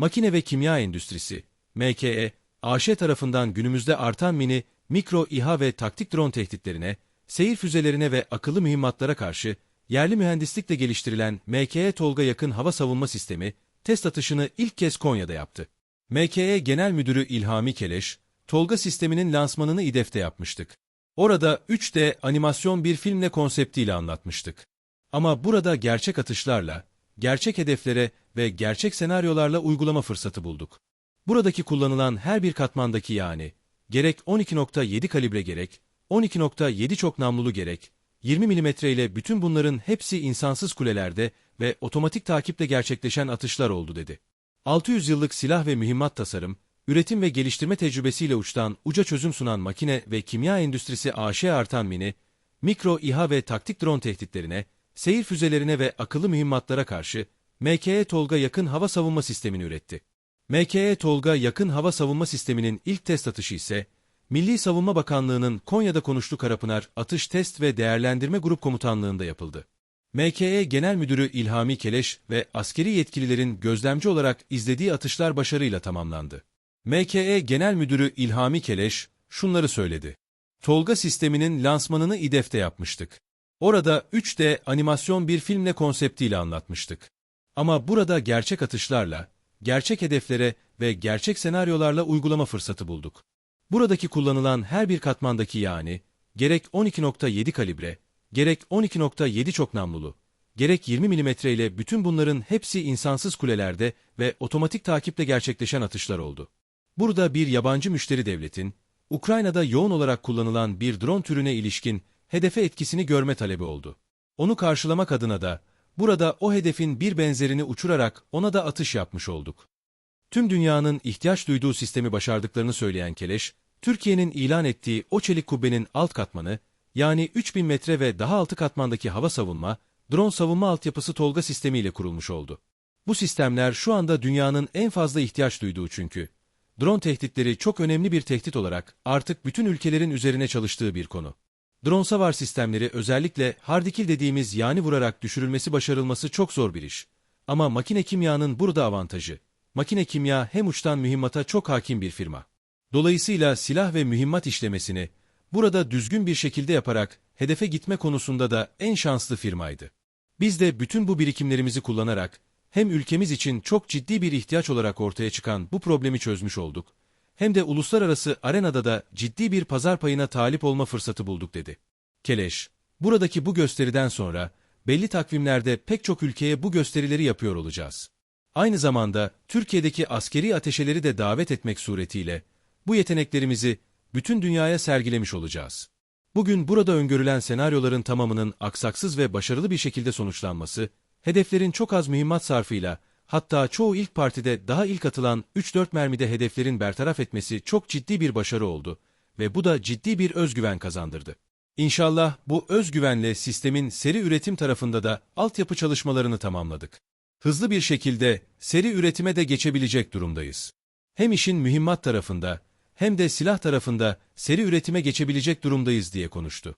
Makine ve Kimya Endüstrisi, MKE, AŞ tarafından günümüzde artan mini, mikro İHA ve taktik drone tehditlerine, seyir füzelerine ve akıllı mühimmatlara karşı yerli mühendislikle geliştirilen MKE Tolga yakın hava savunma sistemi, test atışını ilk kez Konya'da yaptı. MKE Genel Müdürü İlhami Keleş, Tolga sisteminin lansmanını İDEF'te yapmıştık. Orada 3D animasyon bir filmle konseptiyle anlatmıştık. Ama burada gerçek atışlarla, gerçek hedeflere ve gerçek senaryolarla uygulama fırsatı bulduk. Buradaki kullanılan her bir katmandaki yani, gerek 12.7 kalibre gerek, 12.7 çok namlulu gerek, 20 mm ile bütün bunların hepsi insansız kulelerde ve otomatik takiple gerçekleşen atışlar oldu dedi. 600 yıllık silah ve mühimmat tasarım, üretim ve geliştirme tecrübesiyle uçtan uca çözüm sunan makine ve kimya endüstrisi AŞ artan mini, mikro İHA ve taktik drone tehditlerine, seyir füzelerine ve akıllı mühimmatlara karşı MKE Tolga yakın hava savunma sistemini üretti. MKE Tolga yakın hava savunma sisteminin ilk test atışı ise, Milli Savunma Bakanlığı'nın Konya'da konuştu Karapınar Atış Test ve Değerlendirme Grup Komutanlığı'nda yapıldı. MKE Genel Müdürü İlhami Keleş ve askeri yetkililerin gözlemci olarak izlediği atışlar başarıyla tamamlandı. MKE Genel Müdürü İlhami Keleş şunları söyledi. Tolga sisteminin lansmanını İDEF'te yapmıştık. Orada 3D animasyon bir filmle konseptiyle anlatmıştık. Ama burada gerçek atışlarla, gerçek hedeflere ve gerçek senaryolarla uygulama fırsatı bulduk. Buradaki kullanılan her bir katmandaki yani, gerek 12.7 kalibre, gerek 12.7 çok namlulu, gerek 20 mm ile bütün bunların hepsi insansız kulelerde ve otomatik takiple gerçekleşen atışlar oldu. Burada bir yabancı müşteri devletin, Ukrayna'da yoğun olarak kullanılan bir drone türüne ilişkin hedefe etkisini görme talebi oldu. Onu karşılamak adına da burada o hedefin bir benzerini uçurarak ona da atış yapmış olduk. Tüm dünyanın ihtiyaç duyduğu sistemi başardıklarını söyleyen Keleş, Türkiye'nin ilan ettiği o çelik kubbenin alt katmanı, yani 3000 metre ve daha altı katmandaki hava savunma, drone savunma altyapısı Tolga sistemiyle kurulmuş oldu. Bu sistemler şu anda dünyanın en fazla ihtiyaç duyduğu çünkü. Drone tehditleri çok önemli bir tehdit olarak artık bütün ülkelerin üzerine çalıştığı bir konu. Drone savar sistemleri özellikle hardikil dediğimiz yani vurarak düşürülmesi başarılması çok zor bir iş. Ama makine kimyanın burada avantajı. Makine kimya hem uçtan mühimmata çok hakim bir firma. Dolayısıyla silah ve mühimmat işlemesini burada düzgün bir şekilde yaparak hedefe gitme konusunda da en şanslı firmaydı. Biz de bütün bu birikimlerimizi kullanarak hem ülkemiz için çok ciddi bir ihtiyaç olarak ortaya çıkan bu problemi çözmüş olduk, hem de uluslararası arenada da ciddi bir pazar payına talip olma fırsatı bulduk dedi. Keleş, buradaki bu gösteriden sonra belli takvimlerde pek çok ülkeye bu gösterileri yapıyor olacağız. Aynı zamanda Türkiye'deki askeri ateşeleri de davet etmek suretiyle bu yeteneklerimizi bütün dünyaya sergilemiş olacağız. Bugün burada öngörülen senaryoların tamamının aksaksız ve başarılı bir şekilde sonuçlanması, hedeflerin çok az mühimmat sarfıyla, hatta çoğu ilk partide daha ilk atılan 3-4 mermide hedeflerin bertaraf etmesi çok ciddi bir başarı oldu ve bu da ciddi bir özgüven kazandırdı. İnşallah bu özgüvenle sistemin seri üretim tarafında da altyapı çalışmalarını tamamladık. Hızlı bir şekilde seri üretime de geçebilecek durumdayız. Hem işin mühimmat tarafında hem de silah tarafında seri üretime geçebilecek durumdayız diye konuştu.